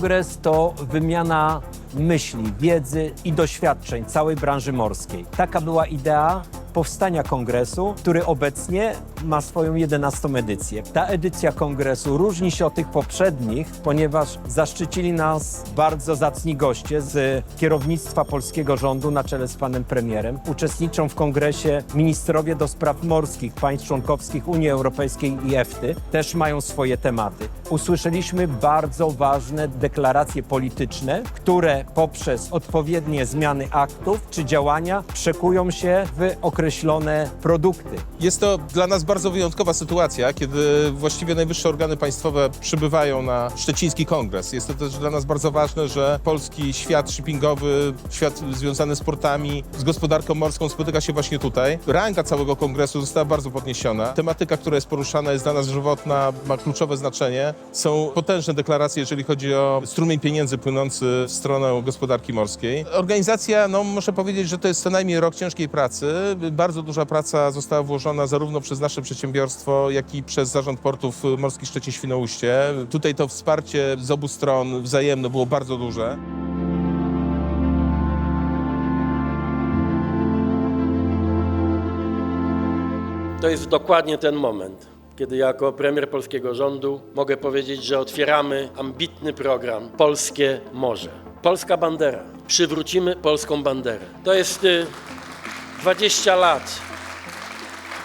Kongres to wymiana myśli, wiedzy i doświadczeń całej branży morskiej. Taka była idea powstania kongresu, który obecnie ma swoją 11 edycję. Ta edycja kongresu różni się od tych poprzednich, ponieważ zaszczycili nas bardzo zacni goście z kierownictwa polskiego rządu na czele z panem premierem. Uczestniczą w kongresie ministrowie do spraw morskich państw członkowskich Unii Europejskiej i EFTY. Też mają swoje tematy. Usłyszeliśmy bardzo ważne deklaracje polityczne, które poprzez odpowiednie zmiany aktów czy działania przekują się w określone produkty. Jest to dla nas bardzo wyjątkowa sytuacja, kiedy właściwie najwyższe organy państwowe przybywają na szczeciński kongres. Jest to też dla nas bardzo ważne, że polski świat shippingowy, świat związany z portami, z gospodarką morską spotyka się właśnie tutaj. Ranga całego kongresu została bardzo podniesiona. Tematyka, która jest poruszana jest dla nas żywotna, ma kluczowe znaczenie. Są potężne deklaracje, jeżeli chodzi o strumień pieniędzy płynący w stronę gospodarki morskiej. Organizacja, no muszę powiedzieć, że to jest co najmniej rok ciężkiej pracy. Bardzo duża praca została włożona zarówno przez nasze przedsiębiorstwo, jak i przez Zarząd Portów Morskich Szczecin-Świnoujście. Tutaj to wsparcie z obu stron wzajemne było bardzo duże. To jest dokładnie ten moment, kiedy jako premier polskiego rządu mogę powiedzieć, że otwieramy ambitny program Polskie Morze. Polska bandera. Przywrócimy polską banderę. To jest y, 20 lat.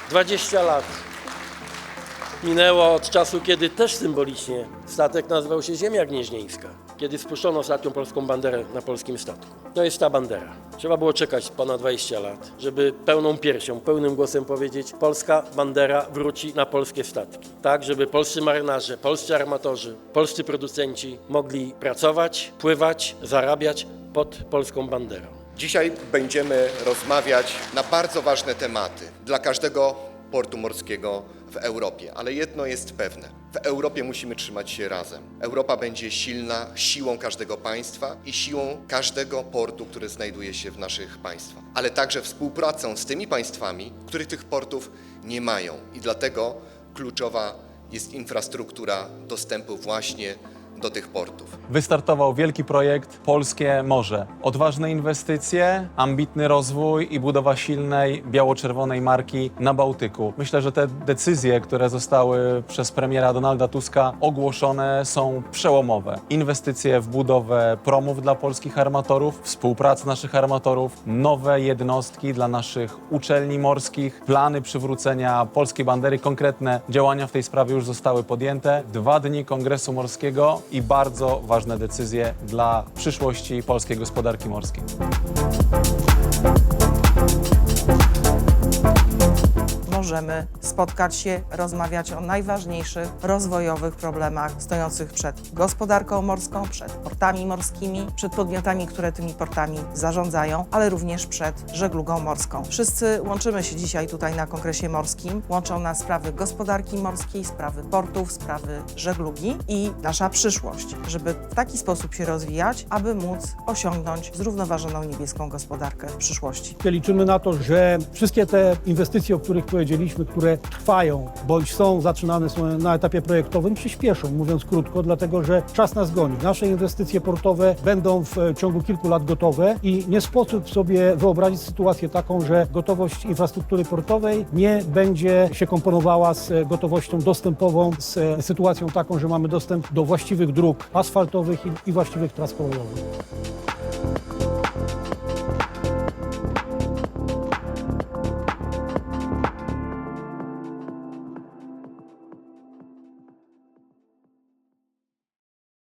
20 lat minęło od czasu, kiedy też symbolicznie statek nazywał się Ziemia Gnieźnieńska, kiedy spuszczono ostatnią polską banderę na polskim statku. To jest ta bandera. Trzeba było czekać ponad 20 lat, żeby pełną piersią, pełnym głosem powiedzieć: Polska bandera wróci na polskie statki. Tak, żeby polscy marynarze, polscy armatorzy, polscy producenci mogli pracować, pływać, zarabiać pod polską banderą. Dzisiaj będziemy rozmawiać na bardzo ważne tematy dla każdego portu morskiego w Europie, ale jedno jest pewne. W Europie musimy trzymać się razem. Europa będzie silna siłą każdego państwa i siłą każdego portu, który znajduje się w naszych państwach, ale także współpracą z tymi państwami, których tych portów nie mają. I dlatego kluczowa jest infrastruktura dostępu właśnie do tych portów. Wystartował wielki projekt Polskie Morze. Odważne inwestycje, ambitny rozwój i budowa silnej biało-czerwonej marki na Bałtyku. Myślę, że te decyzje, które zostały przez premiera Donalda Tuska ogłoszone są przełomowe. Inwestycje w budowę promów dla polskich armatorów, współpracę naszych armatorów, nowe jednostki dla naszych uczelni morskich, plany przywrócenia polskiej bandery, konkretne działania w tej sprawie już zostały podjęte. Dwa dni Kongresu Morskiego i bardzo ważne decyzje dla przyszłości polskiej gospodarki morskiej. Możemy spotkać się, rozmawiać o najważniejszych rozwojowych problemach stojących przed gospodarką morską, przed portami morskimi, przed podmiotami, które tymi portami zarządzają, ale również przed żeglugą morską. Wszyscy łączymy się dzisiaj tutaj na Kongresie Morskim. Łączą nas sprawy gospodarki morskiej, sprawy portów, sprawy żeglugi i nasza przyszłość, żeby w taki sposób się rozwijać, aby móc osiągnąć zrównoważoną niebieską gospodarkę w przyszłości. Liczymy na to, że wszystkie te inwestycje, o których powiedzieliśmy, które trwają bądź są zaczynane są na etapie projektowym, przyspieszą, mówiąc krótko, dlatego że czas nas goni. Nasze inwestycje portowe będą w e, ciągu kilku lat gotowe i nie sposób sobie wyobrazić sytuację taką, że gotowość infrastruktury portowej nie będzie się komponowała z e, gotowością dostępową, z e, sytuacją taką, że mamy dostęp do właściwych dróg asfaltowych i, i właściwych tras kolejowych.